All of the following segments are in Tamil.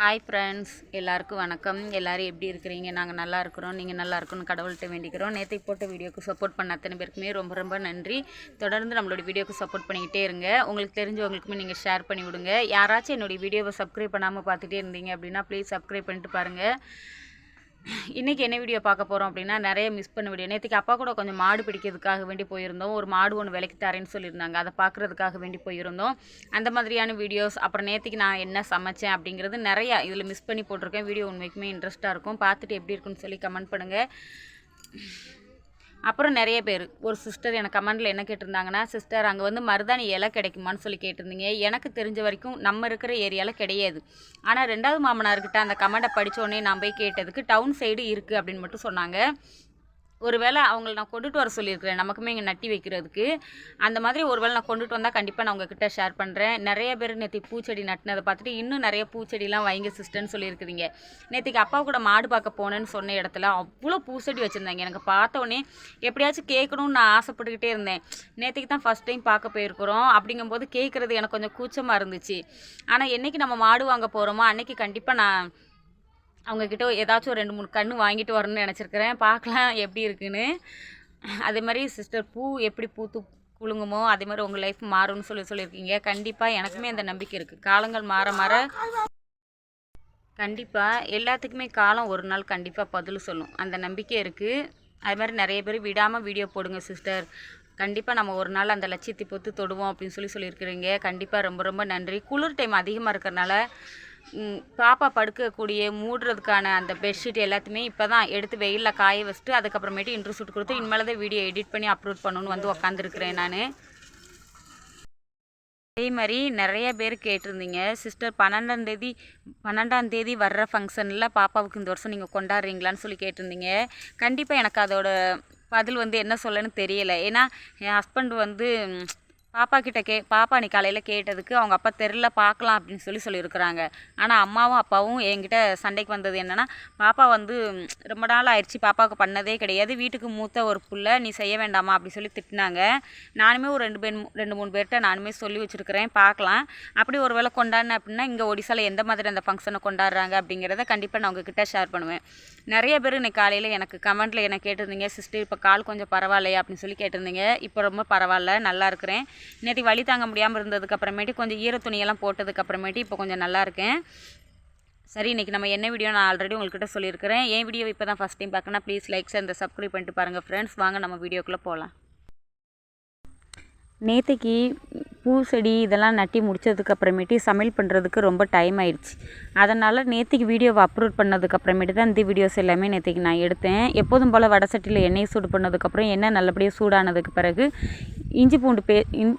ஹாய் ஃப்ரெண்ட்ஸ் எல்லாருக்கும் வணக்கம். எல்லோரும் எப்படி இருக்கிறீங்க? நாங்கள் நல்லா இருக்கிறோம். நீங்கள் நல்லா இருக்கணும்னு கடவுள்கிட்ட வேண்டிக்கிறோம். நேற்று போட்ட வீடியோக்கு சப்போர்ட் பண்ண அத்தனை பேருக்குமே ரொம்ப ரொம்ப நன்றி. தொடர்ந்து நம்மளோட வீடியோக்கு சப்போர்ட் பண்ணிக்கிட்டே இருங்க. உங்களுக்கு தெரிஞ்சவங்களுக்குமே நீங்கள் ஷேர் பண்ணி விடுங்க யாராச்சும் என்னுடைய வீடியோவை சப்ஸ்கிரைப் பண்ணாமல் பார்த்துட்டே இருந்தீங்க அப்படின்னா ப்ளீஸ் சப்ஸ்கிரைப் பண்ணிட்டு பாருங்கள் இன்றைக்கி என்ன வீடியோ பார்க்க போகிறோம் அப்படின்னா நிறைய மிஸ் பண்ண வீடியோ நேற்றுக்கு அப்பா கூட கொஞ்சம் மாடு பிடிக்கிறதுக்காக வேண்டி போயிருந்தோம். ஒரு மாடு ஒன்று விலைக்கு தரேன்னு சொல்லியிருந்தாங்க. அதை பார்க்குறதுக்காக வேண்டி போயிருந்தோம். அந்த மாதிரியான வீடியோஸ் அப்புறம் நேற்றுக்கு நான் என்ன சமைச்சேன் அப்படிங்கிறது நிறையா இதில் மிஸ் பண்ணி போட்டிருக்கேன். வீடியோ உண்மைக்குமே இன்ட்ரெஸ்ட்டாக இருக்கும். பார்த்துட்டு எப்படி இருக்குன்னு சொல்லி கமெண்ட் பண்ணுங்கள் அப்புறம் நிறைய பேர். ஒரு சிஸ்டர் எனக்கு கமெண்டில் என்ன கேட்டிருந்தாங்கன்னா சிஸ்டர் அங்கே வந்து மருதாணி இலை கிடைக்குமான்னு சொல்லி கேட்டிருந்தீங்க. எனக்கு தெரிஞ்ச வரைக்கும் நம்ம இருக்கிற ஏரியாவில் கிடையாது. ஆனால் ரெண்டாவது மாமனார்கிட்ட அந்த கமெண்டை படித்தோடனே உடனே நான் போய் கேட்டதுக்கு டவுன் சைடு இருக்குது அப்படின்னு மட்டும் சொன்னாங்க. ஒருவேளை அவங்கள நான் கொண்டுட்டு வர சொல்லியிருக்கிறேன். நமக்குமே இங்கே நட்டி வைக்கிறதுக்கு. அந்த மாதிரி ஒருவேளை நான் கொண்டுட்டு வந்தால் கண்டிப்பாக நான் உங்ககிட்ட ஷேர் பண்ணுறேன் நிறைய பேர் நேற்று பூச்செடி நட்டினதை பார்த்துட்டு இன்னும் நிறைய பூச்செடிலாம் வைங்க சிஸ்டர்னு சொல்லியிருக்கிறீங்க. நேற்றுக்கு அப்பா கூட மாடு பார்க்க போனேன்னு சொன்ன இடத்துல அவ்வளோ பூச்செடி வச்சுருந்தாங்க. எனக்கு பார்த்தோன்னே எப்படியாச்சும் கேட்கணும்னு நான் ஆசைப்பட்டுக்கிட்டே இருந்தேன். நேற்றுக்கு தான் ஃபஸ்ட் டைம் பார்க்க போயிருக்கிறோம். அப்படிங்கும்போது கேட்குறது எனக்கு கொஞ்சம் கூச்சமாக இருந்துச்சு. ஆனால் என்றைக்கு நம்ம மாடு வாங்க போகிறோமோ அன்னைக்கு கண்டிப்பாக நான் அவங்கக்கிட்ட ஏதாச்சும் ஒரு ரெண்டு மூணு கன்று வாங்கிட்டு வரணும்னு நினச்சிருக்கிறேன். பார்க்கலாம் எப்படி இருக்குன்னு. அதே மாதிரி சிஸ்டர் பூ எப்படி பூத்து குலுங்குமோ அதே மாதிரி உங்கள் லைஃப் மாறும்னு சொல்லி சொல்லியிருக்கீங்க. கண்டிப்பாக எனக்குமே அந்த நம்பிக்கை இருக்குது காலங்கள் மாற மாற கண்டிப்பாக எல்லாத்துக்குமே காலம் ஒரு நாள் கண்டிப்பாக பதில் சொல்லும். அந்த நம்பிக்கை இருக்குது அது மாதிரி நிறைய பேர் விடாமல் வீடியோ போடுங்க சிஸ்டர் கண்டிப்பாக நம்ம ஒரு நாள் அந்த லட்சியத்தை பொத்து தொடுவோம் அப்படின்னு சொல்லி சொல்லியிருக்கிறீங்க. கண்டிப்பாக ரொம்ப ரொம்ப நன்றி. குளிர் டைம் அதிகமாக இருக்கிறனால பாப்பா படுக்கக்கூடிய மூடுறதுக்கான அந்த பெட்ஷீட் எல்லாத்தையுமே இப்போ தான் எடுத்து வெயிலில் காய வச்சுட்டு அதுக்கப்புறமேட்டு இன்ட்ரெஸ்ட் கொடுத்து இனிமேல் தான் வீடியோ எடிட் பண்ணி அப்லோட் பண்ணணும்னு வந்து உக்காந்துருக்குறேன் நான். அதே மாதிரி நிறைய பேர் கேட்டிருந்தீங்க சிஸ்டர் பன்னெண்டாம் தேதி பன்னெண்டாம் தேதி வர்ற ஃபங்க்ஷனில் பாப்பாவுக்கு இந்த வருஷம் நீங்கள் கொண்டாடுறீங்களான்னு சொல்லி கேட்டிருந்தீங்க. கண்டிப்பாக எனக்கு அதோட பதில் வந்து என்ன சொல்லன்னு தெரியலை. ஏன்னா என் ஹஸ்பண்ட் வந்து பாப்பா கிட்ட கே பாப்பா நீ காலையில் கேட்டதுக்கு அவங்க அப்பா தெரில பார்க்கலாம் அப்படின்னு சொல்லி சொல்லியிருக்கிறாங்க. ஆனால் அம்மாவும் அப்பாவும் என்கிட்ட சண்டைக்கு வந்தது என்னென்னா பாப்பா வந்து ரொம்ப நாள் ஆயிடுச்சு பாப்பாவுக்கு பண்ணதே கிடையாது வீட்டுக்கு மூத்த ஒரு புள்ள நீ செய்ய வேண்டாமா? அப்படி சொல்லி திட்டினாங்க. நானுமே ஒரு ரெண்டு பேர் ரெண்டு மூணு பேர்கிட்ட நானுமே சொல்லி வச்சுருக்கிறேன் பார்க்கலாம் அப்படி ஒரு வேளை கொண்டாடினேன் அப்படின்னா இங்கே ஒடிசாவில் எந்த மாதிரி அந்த ஃபங்க்ஷனை கொண்டாடுறாங்க அப்படிங்கிறத கண்டிப்பாக நான் உங்ககிட்ட ஷேர் பண்ணுவேன். நிறைய பேர் இன்னைக்கு காலையில் எனக்கு கமெண்ட்டில் என்ன கேட்டிருந்தீங்க சிஸ்டர் இப்போ கால் கொஞ்சம் பரவாயில்லையா? அப்படின்னு சொல்லி கேட்டிருந்தீங்க. இப்போ ரொம்ப பரவாயில்ல நல்லா இருக்கிறேன். நேற்று வழி தாங்க முடியாமல் இருந்ததுக்கு அப்புறமேட்டு கொஞ்சம் ஈர துணியெல்லாம் போட்டதுக்கு அப்புறமேட்டு இப்போ கொஞ்சம் நல்லா இருக்கேன். சரி இன்றைக்கி நம்ம என்ன வீடியோ நான் ஆல்ரெடி உங்கள்கிட்ட சொல்லியிருக்கிறேன். என் வீடியோ இப்போ தான் ஃபஸ்ட் டைம் பார்க்கணும் ப்ளீஸ் லைக்ஸ் அந்த சப்ஸ்கிரைப் பண்ணிட்டு பாருங்கள் ஃப்ரெண்ட்ஸ் வாங்க நம்ம வீடியோக்குள்ளே போகலாம் நேற்றுக்கு பூ செடி இதெல்லாம் நட்டி முடித்ததுக்கு அப்புறமேட்டு சமையல் பண்ணுறதுக்கு ரொம்ப டைம் ஆயிடுச்சு. அதனால் நேற்றுக்கு வீடியோவை அப்லோட் பண்ணதுக்கு அப்புறமேட்டு தான் இந்த வீடியோஸ் எல்லாமே நேற்றுக்கு நான் எடுத்தேன். எப்போதும் போல் வடை சட்டியில் எண்ணெய் சூடு பண்ணதுக்கப்புறம் எண்ணெய் நல்லபடியாக சூடானதுக்கு பிறகு இஞ்சி பூண்டு பே இன்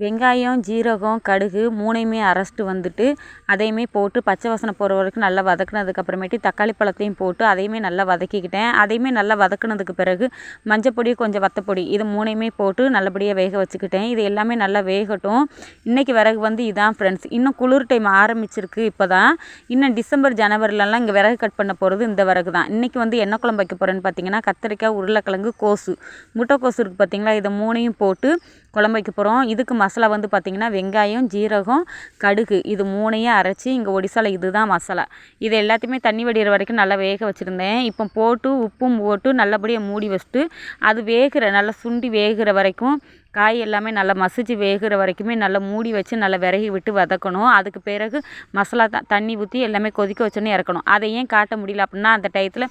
வெங்காயம் ஜீரகம் கடுகு மூணையுமே அரைச்சிட்டு வந்துட்டு அதையுமே போட்டு பச்சை வாசனை போகிற வரைக்கும் நல்லா வதக்குனதுக்கு அப்புறமேட்டு தக்காளி பழத்தையும் போட்டு அதையுமே நல்லா வதக்கிக்கிட்டேன். அதையுமே நல்லா வதக்குனதுக்கு பிறகு மஞ்சப்பொடி கொஞ்சம் வத்தப்பொடி இது மூணையுமே போட்டு நல்லபடியாக வேக வச்சுக்கிட்டேன். இது எல்லாமே நல்லா வேகட்டும். இன்றைக்கி விறகு வந்து இதான் ஃப்ரெண்ட்ஸ் இன்னும் குளிர் டைம் ஆரம்பிச்சிருக்கு இப்போ தான் இன்னும் டிசம்பர் ஜனவரிலலாம் இங்கே விறகு கட் பண்ண போகிறது இந்த விறகு தான். இன்றைக்கி வந்து என்ன குழம்பு வைக்க போகிறேன்னு பார்த்தீங்கன்னா கத்திரிக்காய் உருளைக்கிழங்கு கோசு. முட்டைக்கோசு இருக்குது பார்த்தீங்களா இதை மூணையும் போட்டு குழம்பு வைக்க போகிறோம் இதுக்கு மசாலா வந்து பார்த்திங்கன்னா வெங்காயம் ஜீரகம் கடுகு இது மூணையும் அரைச்சி இங்கே ஒடிசாவில் இதுதான் மசாலா. இது எல்லாத்தையுமே தண்ணி வடிகிற வரைக்கும் நல்லா வேக வச்சுருந்தேன். இப்போ போட்டு உப்பும் போட்டு நல்லபடியாக மூடி வச்சுட்டு அது வேகிற நல்லா சுண்டி வேகிற வரைக்கும் காய் எல்லாமே நல்லா மசிச்சு வேகிற வரைக்குமே நல்லா மூடி வச்சு நல்லா விறகி விட்டு வதக்கணும். அதுக்கு பிறகு மசாலா த தண்ணி ஊற்றி எல்லாமே கொதிக்க வச்சோன்னே இறக்கணும். அதை ஏன் காட்ட முடியல அப்படின்னா அந்த டயத்தில்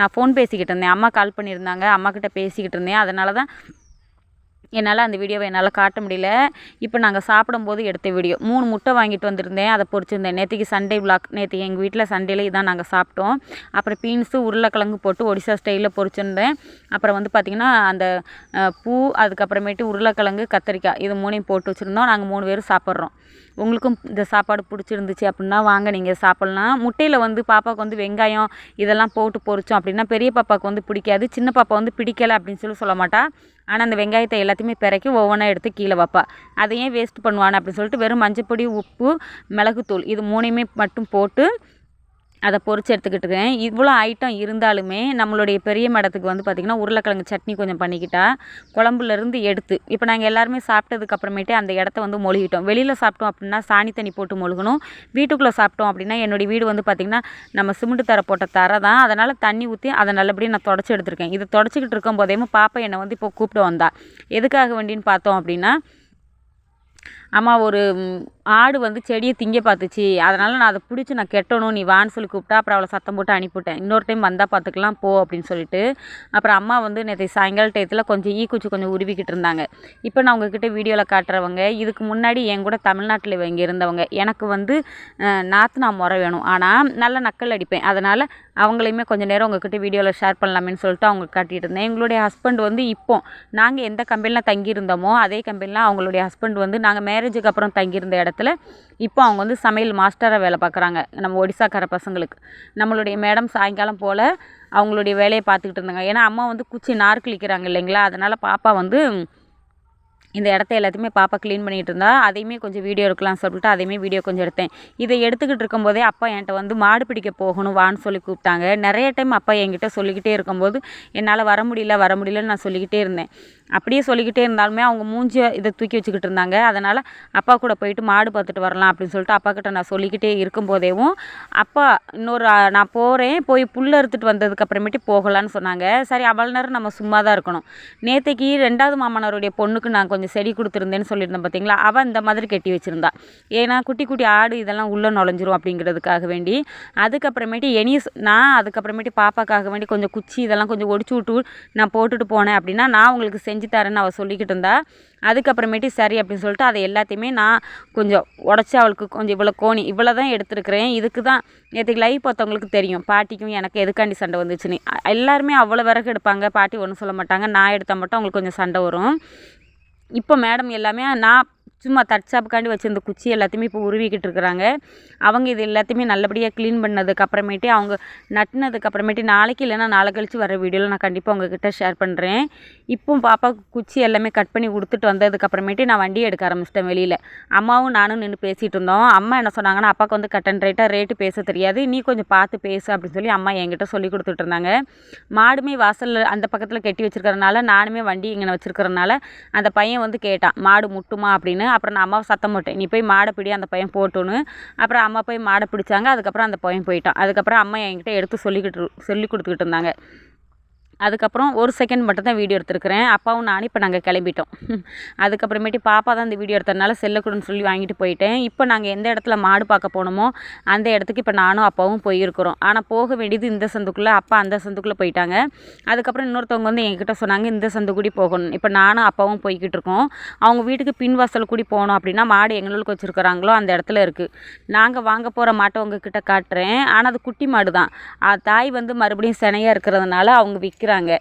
நான் ஃபோன் பேசிக்கிட்டு இருந்தேன். அம்மா கால் பண்ணியிருந்தாங்க. அம்மாக்கிட்ட பேசிக்கிட்டு இருந்தேன். அதனால தான் என்னால் அந்த வீடியோவை என்னால் காட்ட முடியல. இப்போ நாங்கள் சாப்பிடும்போது எடுத்த வீடியோ. மூணு முட்டை வாங்கிட்டு வந்திருந்தேன். அதை பொரிச்சிருந்தேன். நேற்றுக்கு சண்டே பிளாக் நேற்று எங்கள் வீட்டில் சண்டேல இதான் நாங்கள் சாப்பிட்டோம். அப்புறம் பீன்ஸு உருளைக்கிழங்கு போட்டு ஒடிசா ஸ்டைலில் பொரிச்சிருந்தேன். அப்புறம் வந்து பார்த்திங்கன்னா அந்த பூ அதுக்கப்புறமேட்டு உருளைக்கிழங்கு கத்திரிக்காய் இது மூணையும் போட்டு வச்சுருந்தோம். நாங்கள் மூணு பேரும் சாப்பிட்றோம். உங்களுக்கும் இந்த சாப்பாடு பிடிச்சிருந்துச்சு அப்படின்னா வாங்க நீங்கள் சாப்பிட்லாம். முட்டையில் வந்து பாப்பாவுக்கு வந்து வெங்காயம் இதெல்லாம் போட்டு பொரிச்சோம் அப்படின்னா பெரிய பாப்பாவுக்கு வந்து பிடிக்காது சின்ன பாப்பா வந்து பிடிக்கலை அப்படின்னு சொல்லி சொல்ல மாட்டா. ஆனால் அந்த வெங்காயத்தை எல்லாத்தையுமே பிறக்கி ஒவ்வொன்றா எடுத்து கீழே வைப்பா. அதை ஏன் வேஸ்ட் பண்ணுவானே அப்படின்னு சொல்லிட்டு வெறும் மஞ்சப்பொடி உப்பு மிளகுத்தூள் இது மூணையுமே மட்டும் போட்டு அதை பொறிச்சு எடுத்துக்கிட்டு இருக்கேன். இவ்வளோ ஐட்டம் இருந்தாலுமே நம்மளுடைய பெரிய மடத்துக்கு வந்து பார்த்திங்கன்னா உருளைக்கிழங்கு சட்னி கொஞ்சம் பண்ணிக்கிட்டா குழம்புலேருந்து எடுத்து இப்போ நாங்கள் எல்லாருமே சாப்பிட்டதுக்கு அப்புறமேட்டு அந்த இடத்த வந்து மொழிகிட்டோம். வெளியில் சாப்பிட்டோம் அப்படின்னா சாணி தண்ணி போட்டு மொழுகணும். வீட்டுக்குள்ளே சாப்பிட்டோம் அப்படின்னா என்னுடைய வீடு வந்து பார்த்திங்கன்னா நம்ம சிமெண்ட் தர போட்ட தரை தான். அதனால் தண்ணி ஊற்றி அதை நல்லபடியாக நான் தொடச்சி எடுத்திருக்கேன். இதை தொடச்சிக்கிட்டு இருக்கும் போதேமா பாப்பா என்னை வந்து இப்போ கூப்பிட்டு வந்தா. எதுக்காக வேண்டின்னு பார்த்தோம் அப்படின்னா அம்மா ஒரு ஆடு வந்து செடியை திங்க பார்த்துச்சு. அதனால் நான் அதை பிடிச்சி நான் கெட்டணும் நீ வான்னு சொல்லி கூப்பிட்டா அப்புறம் அவளை சத்தம் போட்டு அனுப்பிவிட்டேன். இன்னொரு டைம் வந்தால் பார்த்துக்கலாம் போ அப்படின்னு சொல்லிட்டு. அப்புறம் அம்மா வந்து நேற்று சாயங்கால டயத்தில் கொஞ்சம் ஈ குச்சி கொஞ்சம் உருவிக்கிட்டு இருந்தாங்க. இப்போ நான் உங்ககிட்ட வீடியோவில் காட்டுறவங்க இதுக்கு முன்னாடி என் கூட தமிழ்நாட்டில் இங்கே இருந்தவங்க. எனக்கு வந்து நாற்று நான் முறை வேணும். ஆனால் நல்ல நக்கல் அடிப்பேன். அதனால் அவங்களையுமே கொஞ்சம் நேரம் உங்ககிட்ட வீடியோவில் ஷேர் பண்ணலாமேன்னு சொல்லிட்டு அவங்க காட்டிகிட்டு இருந்தேன். எங்களுடைய ஹஸ்பண்ட் வந்து இப்போ நாங்கள் எந்த கம்பெனியில் தங்கியிருந்தோமோ அதே கம்பெனியில் அவங்களுடைய ஹஸ்பண்ட் வந்து நாங்கள் மேரேஜுக்கு அப்புறம் தங்கியிருந்த இடத்துல இப்போ அவங்க வந்து சமையல் மாஸ்டராக வேலை பார்க்குறாங்க நம்ம ஒடிசாக்கார பசங்களுக்கு. நம்மளுடைய மேடம் சாயங்காலம் போல் அவங்களுடைய வேலையை பார்த்துக்கிட்டு இருந்தாங்க. ஏன்னா அம்மா வந்து குச்சி நார் கிழிக்கிறாங்க இல்லைங்களா? அதனால் பாப்பா வந்து இந்த இடத்த எல்லாத்தையுமே பாப்பா க்ளீன் பண்ணிகிட்டு இருந்தா அதையுமே கொஞ்சம் வீடியோ எடுக்கலாம் சொல்லிட்டு அதையுமே வீடியோ கொஞ்சம் எடுத்தேன். இதை எடுத்துக்கிட்டு இருக்கும்போதே அப்பா என்கிட்ட வந்து மாடு பிடிக்க போகணும் வான்னு சொல்லி கூப்பிட்டாங்க. நிறைய டைம் அப்பா என்கிட்ட சொல்லிக்கிட்டே இருக்கும்போது என்னால் வர முடியல வர முடியலன்னு நான் சொல்லிக்கிட்டே இருந்தேன். அப்படியே சொல்லிக்கிட்டே இருந்தாலுமே அவங்க மூஞ்சியை இதை தூக்கி வச்சுக்கிட்டு இருந்தாங்க. அதனால் அப்பா கூட போயிட்டு மாடு பார்த்துட்டு வரலாம் அப்படின்னு சொல்லிட்டு அப்பா கிட்ட நான் சொல்லிக்கிட்டே இருக்கும் போதேவும் அப்பா இன்னொரு நான் போகிறேன் போய் புல் அறுத்துட்டு வந்ததுக்கு அப்புறமேட்டு போகலான்னு சொன்னாங்க. சரி அவ்வளோ நேரம் நம்ம சும்மா தான் இருக்கணும். நேற்றுக்கு ரெண்டாவது மாமனாருடைய பொண்ணுக்கு நான் கொஞ்சம் செடி கொடுத்துருந்தேன்னு சொல்லியிருந்தேன் பார்த்தீங்களா அவள் இந்த மாதிரி கட்டி வச்சுருந்தா. ஏன்னா குட்டி குட்டி ஆடு இதெல்லாம் உள்ளே நுழைஞ்சிரும் அப்படிங்கிறதுக்காக வேண்டி. அதுக்கப்புறமேட்டு எனி நான் அதுக்கப்புறமேட்டு பாப்பாக்காக வேண்டி கொஞ்சம் குச்சி இதெல்லாம் கொஞ்சம் ஒடிச்சு விட்டு நான் போட்டுட்டு போனேன் அப்படின்னா நான் உங்களுக்கு செஞ்சு தரேன்னு அவள் சொல்லிக்கிட்டு இருந்தா அதுக்கப்புறமேட்டு சரி அப்படின்னு சொல்லிட்டு அதை எல்லாத்தையுமே நான் கொஞ்சம் உடச்சி அவளுக்கு கொஞ்சம் இவ்வளோ கோணி இவ்வளோ தான் எடுத்துருக்கிறேன். இதுக்கு தான் நேற்றுக்கு லைவ் பார்த்தவங்களுக்கு தெரியும். பாட்டிக்கும் எனக்கு எதுக்காண்டி சண்டை வந்துச்சுன்னு. எல்லாருமே அவ்வளோ விறகு எடுப்பாங்க. பாட்டி ஒன்றும் சொல்ல மாட்டாங்க. நான் எடுத்தால் மட்டும் அவங்களுக்கு கொஞ்சம் சண்டை வரும். இப்போ மேடம் எல்லாமே நான் சும்மா தற்சாப்புக்காண்டி வச்சுருந்த குச்சி எல்லாத்தையுமே இப்போ உருவிக்கிட்டு இருக்கிறாங்க. அவங்க இது எல்லாத்தையுமே நல்லபடியாக க்ளீன் பண்ணதுக்கு அப்புறமேட்டு அவங்க நட்டினதுக்கு அப்புறமேட்டு நாளைக்கு இல்லைன்னா நாளை கழிச்சு வர வீடியோவில் நான் கண்டிப்பாக உங்ககிட்ட ஷேர் பண்ணுறேன் இப்போ பாப்பாவுக்கு குச்சி எல்லாமே கட் பண்ணி கொடுத்துட்டு வந்ததுக்கு அப்புறமேட்டு நான் வண்டியை எடுக்க ஆரம்பிச்சிட்டேன் வெளியில். அம்மாவும் நானும் நின்று பேசிகிட்டு இருந்தோம். அம்மா என்ன சொன்னாங்கன்னா அப்பாவுக்கு வந்து கட் அண்ட் ரைட்டாக ரேட்டு பேச தெரியாது. நீ கொஞ்சம் பார்த்து பேசு அப்படின்னு சொல்லி அம்மா என்கிட்ட சொல்லி கொடுத்துட்டு இருந்தாங்க. மாடுமே வாசலில் அந்த பக்கத்தில் கட்டி வச்சுருக்கறனால நானுமே வண்டி இங்கே வச்சுருக்கறனால அந்த பையன் வந்து கேட்டான் மாடு முட்டுமா? அப்படின்னு. அப்புறம் நான் அம்மாவை சத்தம் போட்டேன் நீ போய் மாடை பிடி அந்த பையன் போட்டோன்னு. அப்புறம் அம்மா போய் மாடை பிடிச்சாங்க. அதுக்கப்புறம் அந்த பையன் போயிட்டான். அதுக்கப்புறம் அம்மா என்கிட்ட எடுத்து சொல்லிக்கிட்டு சொல்லி கொடுத்துக்கிட்டு இருந்தாங்க. அதுக்கப்புறம் ஒரு செகண்ட் மட்டும் தான் வீடியோ எடுத்திருக்கிறேன். அப்பாவும் நானும் இப்போ நாங்கள் கிளம்பிட்டோம். அதுக்கப்புறமேட்டு பாப்பா தான் இந்த வீடியோ எடுத்ததுனால செல்லக்கூடன்னு கொடுன்னு சொல்லி வாங்கிட்டு போயிட்டேன். இப்போ நாங்கள் எந்த இடத்துல மாடு பார்க்க போனோமோ அந்த இடத்துக்கு இப்போ நானும் அப்பாவும் போயிருக்கிறோம். ஆனால் போக வேண்டியது இந்த சந்துக்குள்ளே அப்பா அந்த சந்துக்குள்ளே போயிட்டாங்க. அதுக்கப்புறம் இன்னொருத்தவங்க வந்து எங்ககிட்ட சொன்னாங்க இந்த சந்து கூடி போகணும். இப்போ நானும் அப்பாவும் போய்கிட்டு இருக்கோம். அவங்க வீட்டுக்கு பின்வாசல் கூடி போனோம் அப்படின்னா மாடு எங்களுக்கு வச்சுருக்கிறாங்களோ அந்த இடத்துல இருக்குது நாங்கள் வாங்க போகிற மாட்டை உங்ககிட்ட காட்டுறேன். ஆனால் அது குட்டி மாடு தான் தாய் வந்து மறுபடியும் சினையாக இருக்கிறதுனால அவங்க விற்கிறாங்க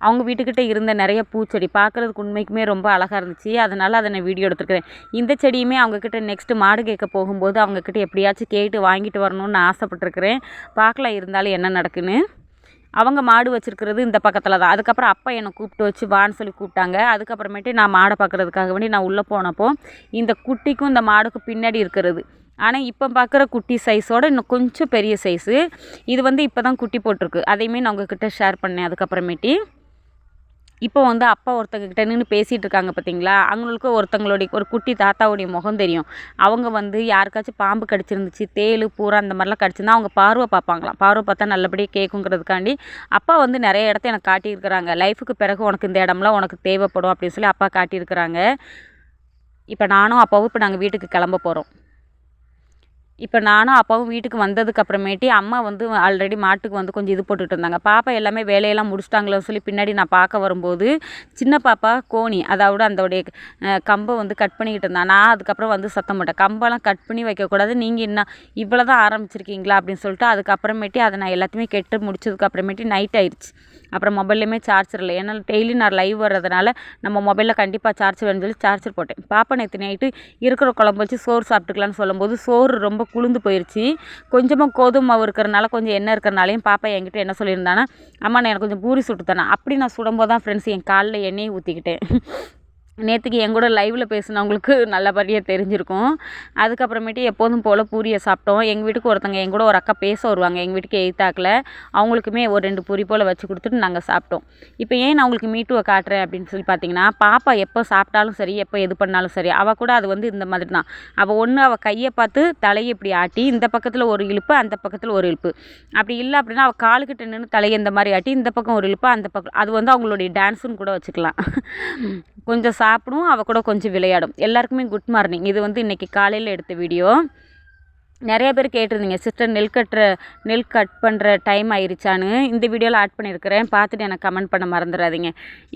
அவங்க வீட்டுக்கிட்ட இருந்த நிறைய பூச்செடி பார்க்குறதுக்கு உண்மைக்குமே ரொம்ப அழகாக இருந்துச்சு. அதனால் அதை நான் வீடியோ எடுத்துருக்கிறேன். இந்த செடியுமே அவங்கக்கிட்ட நெக்ஸ்ட்டு மாடு கேட்க போகும்போது அவங்கக்கிட்ட எப்படியாச்சும் கேட்டு வாங்கிட்டு வரணும்னு ஆசைப்பட்டிருக்கிறேன். பார்க்கலாம் இருந்தாலும் என்ன நடக்குன்னு. அவங்க மாடு வச்சிருக்கிறது இந்த பக்கத்தில் தான். அதுக்கப்புறம் அப்பா என்னை கூப்பிட்டு வச்சு வான்னு சொல்லி கூப்பிட்டாங்க. அதுக்கப்புறமேட்டு நான் மாடை பார்க்குறதுக்காக வேண்டி நான் உள்ளே போனப்போ இந்த குட்டிக்கும் இந்த மாடுக்கும் பின்னாடி இருக்கிறது. ஆனால் இப்போ பார்க்குற குட்டி சைஸோட இன்னும் கொஞ்சம் பெரிய சைஸு இது வந்து இப்போ தான் குட்டி போட்டிருக்கு. அதையுமே நான் உங்ககிட்ட ஷேர் பண்ணேன் அதுக்கப்புறமேட்டி. இப்போ வந்து அப்பா ஒருத்தங்கக்கிட்ட நின்று பேசிகிட்டு இருக்காங்க பார்த்தீங்களா அவங்களுக்கு ஒருத்தங்களுடைய ஒரு குட்டி தாத்தாவுடைய முகம் தெரியும். அவங்க வந்து யாருக்காச்சும் பாம்பு கடிச்சிருந்துச்சு தேள் பூரா அந்த மாதிரிலாம் கடிச்சிருந்தா அவங்க பார்வை பார்ப்பாங்களாம். பார்வை பார்த்தா நல்லபடியாக கேட்குங்கிறதுக்காண்டி அப்பா வந்து நிறைய இடத்த எனக்கு காட்டியிருக்கிறாங்க. லைஃபுக்கு பிறகு உனக்கு இந்த இடம்லாம் உனக்கு தேவைப்படும் அப்படின்னு சொல்லி அப்பா காட்டியிருக்கிறாங்க. இப்போ நானும் அப்பாவும் இப்போ நாங்கள் வீட்டுக்கு கிளம்ப போகிறோம் இப்போ நானும் அப்பாவும் வீட்டுக்கு வந்ததுக்கு அப்புறமேட்டி அம்மா வந்து ஆல்ரெடி மாட்டுக்கு வந்து கொஞ்சம் இது போட்டுட்டு இருந்தாங்க. பாப்பா எல்லாமே வேலையெல்லாம் முடிச்சிட்டாங்களோன்னு சொல்லி பின்னாடி நான் பார்க்க வரும்போது சின்ன பாப்பா கோணி அதாவது அந்தோடைய கம்பை வந்து கட் பண்ணிக்கிட்டு இருந்தான் நான் அதுக்கப்புறம் வந்து சத்தம் போட்டேன். கம்பெல்லாம் கட் பண்ணி வைக்கக்கூடாது. நீங்கள் என்ன இவ்வளோ தான் ஆரம்பிச்சிருக்கீங்களா அப்படின்னு சொல்லிட்டு அதுக்கப்புறமேட்டி அதை நான் எல்லாத்தையுமே கெட்டு முடிச்சதுக்கு அப்புறமேட்டி நைட் ஆயிடுச்சு அப்புறம் மொபைல்லையுமே சார்ஜர் இல்லை. ஏன்னா டெய்லி நான் லைவ் வர்றதுனால நம்ம மொபைலில் கண்டிப்பாக சார்ஜ் வேணும்னு சொல்லி சார்ஜர் போட்டேன். பாப்பா நேற்று நைட்டு இருக்கிற குழம்பு வச்சு சோறு சாப்பிட்டுக்கலான்னு சொல்லும்போது சோறு ரொம்ப குளிர்ந்து போயிடுச்சு கொஞ்சமாக கோதுமை மாவு இருக்கிறனால கொஞ்சம் எண்ணெய் இருக்கிறனாலையும் பாப்பா என்கிட்ட என்ன சொல்லியிருந்தானா அம்மா நான் எனக்கு கொஞ்சம் பூரி சுட்டு தானே அப்படி நான் சுடும்போது தான் ஃப்ரெண்ட்ஸ் என் காலில் எண்ணெயை ஊற்றிக்கிட்டேன் நேற்றுக்கு என் கூட லைவில் பேசினவங்களுக்கு நல்லபடியாக தெரிஞ்சிருக்கும். அதுக்கப்புறமேட்டு எப்போதும் போல் பூரியை சாப்பிட்டோம். எங்கள் வீட்டுக்கு ஒருத்தங்க என் கூட ஒரு அக்கா பேச வருவாங்க. எங்கள் வீட்டுக்கு எய்த்தாக்கில் அவங்களுக்குமே ஒரு ரெண்டு பூரி போல் வச்சு கொடுத்துட்டு நாங்கள் சாப்பிட்டோம். இப்போ ஏன் நான் உங்களுக்கு மீட்டுவை காட்டுறேன் அப்படின்னு சொல்லி பார்த்தீங்கன்னா பாப்பா எப்போ சாப்பிட்டாலும் சரி எப்போ எது பண்ணாலும் சரி அவள் கூட அது வந்து இந்த மாதிரி தான். அவள் ஒன்று அவள் கையை பார்த்து தலையை இப்படி ஆட்டி இந்த பக்கத்தில் ஒரு இழுப்பு அந்த பக்கத்தில் ஒரு இழுப்பு. அப்படி இல்லை அப்படின்னா அவள் காலுக்கிட்ட நின்று தலையை இந்த மாதிரி ஆட்டி இந்த பக்கம் ஒரு இழுப்பு அந்த பக்கம் அது வந்து அவங்களுடைய டான்ஸுன்னு கூட வச்சுக்கலாம். கொஞ்சம் சாப்பிடுவோம் அவள் கூட கொஞ்சம் விளையாடும். எல்லாருக்குமே குட் மார்னிங் இது வந்து இன்றைக்கி காலையில் எடுத்த வீடியோ நிறைய பேர் கேட்டிருந்தீங்க சிஸ்டர் நெல் கட்டுற நெல் கட் பண்ணுற டைம் ஆயிருச்சான்னு. இந்த வீடியோவில் ஆட் பண்ணியிருக்கிறேன் பார்த்துட்டு எனக்கு கமெண்ட் பண்ண மறந்துடாதீங்க.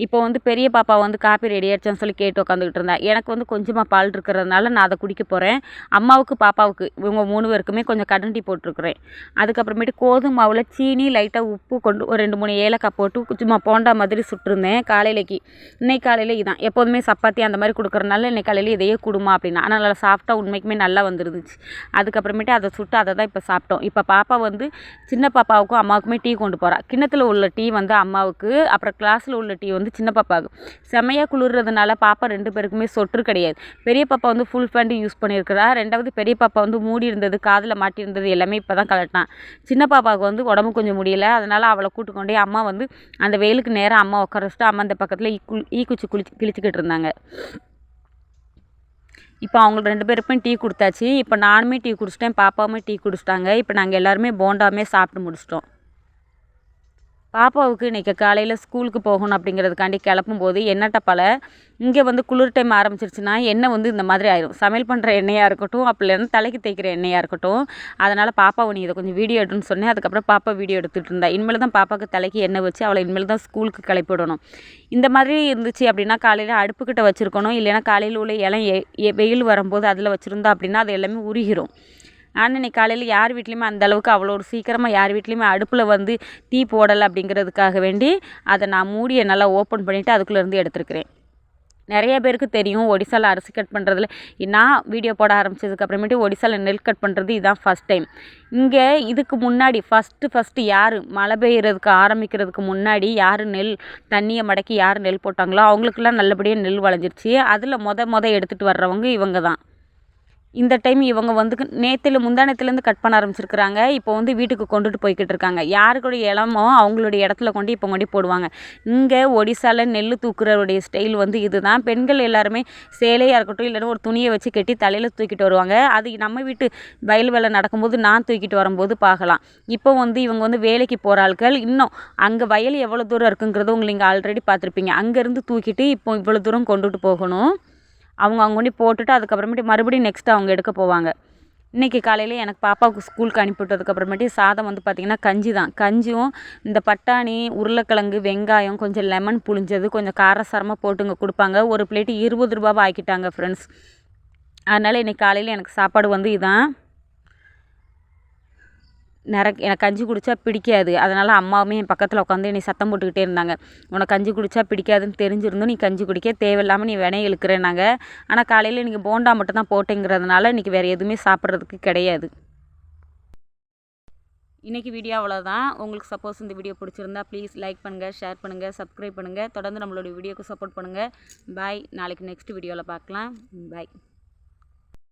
இப்போ வந்து பெரிய பாப்பா வந்து காப்பி ரெடி ஆயிடுச்சான்னு சொல்லி கேட்டு உட்காந்துக்கிட்டு இருந்தா. எனக்கு வந்து கொஞ்சமாக பால் இருக்கிறதுனால நான் அதை குடிக்க போகிறேன் அம்மாவுக்கு பாப்பாவுக்கு இவங்க மூணு பேருக்குமே கொஞ்சம் கடன் டீ போட்டிருக்கிறேன். அதுக்கப்புறமேட்டு கோதுமை மாவில் சீனி லைட்டாக உப்பு கொண்டு ஒரு ரெண்டு மூணு ஏலக்காய் போட்டு சும்மா போண்டா மாதிரி சுட்டிருந்தேன். காலையிலைக்கு இன்னைக்கு காலையில் இதான். எப்போதுமே சப்பாத்தி அந்த மாதிரி கொடுக்குறனால இன்னைக்கு காலையில் இதையே கொடுமா அப்படின்னா. ஆனால் நல்லா சாஃப்டாக உண்மைக்குமே நல்லா வந்துருந்துச்சு. அதுக்கப்புறம் அப்புறமேட்டு அதை சுட்டு அதை தான் இப்போ சாப்பிட்டோம். இப்போ பாப்பா வந்து சின்ன பாப்பாவுக்கும் அம்மாவுக்குமே டீ கொண்டு போகிறா கிண்ணத்தில் உள்ள டீ வந்து அம்மாவுக்கு அப்புறம் கிளாஸில் உள்ள டீ வந்து சின்ன பாப்பாவுக்கு. செமையாக குளிர்றதுனால பாப்பா ரெண்டு பேருக்குமே சொட்டு கிடையாது. பெரிய பாப்பா வந்து ஃபுல் ஃபேண்ட்டு யூஸ் பண்ணியிருக்கிறா. ரெண்டாவது பெரிய பாப்பா வந்து மூடி இருந்தது காதில் மாட்டியிருந்தது எல்லாமே இப்போ தான் கலட்டினான் சின்ன பாப்பாவுக்கு வந்து உடம்பு கொஞ்சம் முடியல. அதனால் அவளை கூட்டு கொண்டே அம்மா வந்து அந்த வெயிலுக்கு நேராக அம்மா உட்கார வச்சுட்டு அம்மா அந்த பக்கத்தில் ஈ குளி ஈ குச்சி குளிச்சு கிழிச்சிக்கிட்டு இருந்தாங்க. இப்போ அவங்க ரெண்டு பேருக்குமே டீ கொடுத்தாச்சு. இப்போ நானுமே டீ குடிச்சிட்டேன் பாப்பாவுமே டீ குடிச்சிட்டாங்க. இப்போ நாங்கள் எல்லாருமே போண்டாவுமே சாப்பிட்டு முடிச்சிட்டோம். பாப்பாவுக்கு இன்றைக்கி காலையில் ஸ்கூலுக்கு போகணும் அப்படிங்கிறதுக்காண்டி கிளப்பும் போது எண்ணெய் இங்கே வந்து குளிர் டைம் ஆரம்பிச்சிருச்சுன்னா எண்ணெய் வந்து இந்த மாதிரி ஆயிரும். சமையல் பண்ணுற எண்ணெயாக இருக்கட்டும் அப்படி இல்லைன்னா தலைக்கு தேய்க்கிற எண்ணெயாக இருக்கட்டும். அதனால் பாப்பாவை நீ இதை கொஞ்சம் வீடியோ எடுன்னு சொன்னேன். அதுக்கப்புறம் பாப்பா வீடியோ எடுத்துகிட்டு இருந்தா. இனிமேல் தான் பாப்பாவுக்கு தலைக்கு எண்ணெய் வச்சு அவளை இனிமேல் தான் ஸ்கூலுக்கு கிளப்பிவிடணும் இந்த மாதிரி இருந்துச்சு அப்படின்னா காலையில் அடுப்புக்கிட்ட வச்சுருக்கணும். இல்லைன்னா காலையில் உள்ள இலம் எ- வெயில் வரும்போது அதில் வச்சுருந்தா அப்படின்னா அது எல்லாமே உருகிரும். ஆனால் இன்னைக்கு காலையில் யார் வீட்லேயுமே அந்த அளவுக்கு அவ்வளோ ஒரு சீக்கிரமாக யார் வீட்லேயுமே அடுப்பில் வந்து டீ போடலை அப்படிங்கிறதுக்காக வேண்டி அதை நான் மூடியை நல்லா ஓப்பன் பண்ணிவிட்டு அதுக்குள்ளேருந்து எடுத்துருக்கிறேன். நிறைய பேருக்கு தெரியும் ஒடிசாவில் அரிசி கட் பண்ணுறதுல நான் வீடியோ போட ஆரம்பித்ததுக்கு அப்புறமேட்டு ஒடிசாவில் நெல் கட் பண்ணுறது இதுதான் ஃபஸ்ட் டைம் இங்கே இதுக்கு முன்னாடி ஃபஸ்ட்டு ஃபஸ்ட்டு யார் மழை பெய்யறதுக்கு ஆரம்பிக்கிறதுக்கு முன்னாடி யார் நெல் தண்ணியை மடக்கி யார் நெல் போட்டாங்களோ அவங்களுக்கெல்லாம் நல்லபடியாக நெல் வளைஞ்சிருச்சு. அதில் மொத மொத எடுத்துகிட்டு வர்றவங்க இவங்க தான் இந்த டைம் இவங்க வந்து நேற்றுல முந்தானத்துலேருந்து கட் பண்ண ஆரம்பிச்சிருக்கிறாங்க. இப்போ வந்து வீட்டுக்கு கொண்டுட்டு போய்கிட்டு இருக்காங்க. யாருக்குடைய இடமோ அவங்களுடைய இடத்துல கொண்டு இப்போ கொண்டு போடுவாங்க. இங்கே ஒடிசாவில் நெல் தூக்குறவுடைய ஸ்டைல் வந்து இதுதான். பெண்கள் எல்லாருமே சேலையாக இருக்கட்டும் இல்லைன்னா ஒரு துணியை வச்சு கட்டி தலையில் தூக்கிட்டு வருவாங்க. அது நம்ம வீட்டு வயல் வேலை நடக்கும்போது நான் தூக்கிட்டு வரும்போது பார்க்கலாம். இப்போ வந்து இவங்க வந்து வேலைக்கு போகிற ஆட்கள் இன்னும் அங்கே வயல் எவ்வளோ தூரம் இருக்குங்கிறது உங்களுக்கு நீங்கள் ஆல்ரெடி பார்த்துருப்பீங்க அங்கேருந்து தூக்கிட்டு இப்போ இவ்வளோ தூரம் கொண்டுட்டு போகணும். அவங்க அவங்க கொண்டு போட்டுட்டு அதுக்கப்புறமேட்டு மறுபடியும் நெக்ஸ்ட் அவங்க எடுக்க போவாங்க. இன்றைக்கி காலையில் எனக்கு பாப்பாவுக்கு ஸ்கூலுக்கு அனுப்பி விட்டதுக்கப்புறமேட்டு சாதம் வந்து பார்த்திங்கன்னா கஞ்சி தான். கஞ்சியும் இந்த பட்டாணி உருளைக்கிழங்கு வெங்காயம் கொஞ்சம் லெமன் புளிஞ்சது கொஞ்சம் காரசாரமாக போட்டுங்க கொடுப்பாங்க. ஒரு பிளேட்டு இருபது ரூபாவை ஆக்கிட்டாங்க ஃப்ரெண்ட்ஸ் அதனால் இன்றைக்கி காலையில் எனக்கு சாப்பாடு வந்து இதான். நிற எனக்கு கஞ்சி குடித்தா பிடிக்காது. அதனால் அம்மாவுமே என் பக்கத்தில் உட்காந்து என்னை சத்தம் போட்டுக்கிட்டே இருந்தாங்க. உனக்கு கஞ்சி குடித்தா பிடிக்காதுன்னு தெரிஞ்சிருந்தும் நீ கஞ்சி குடிக்க தேவையில்லாமல் நீ வினை இழுக்கிறேன்னாங்க. ஆனால் காலையில் இன்றைக்கி போண்டா மட்டும் தான் போட்டேங்கிறதுனால இன்றைக்கி வேறு எதுவுமே சாப்பிட்றதுக்கு கிடையாது. இன்றைக்கி வீடியோ அவ்வளோதான் உங்களுக்கு சப்போஸ் இந்த வீடியோ பிடிச்சிருந்தா ப்ளீஸ் லைக் பண்ணுங்கள் ஷேர் பண்ணுங்கள் சப்ஸ்கிரைப் பண்ணுங்கள் தொடர்ந்து நம்மளோட வீடியோக்கு சப்போர்ட் பண்ணுங்கள் பாய் நாளைக்கு நெக்ஸ்ட் வீடியோவில் பார்க்கலாம். பாய்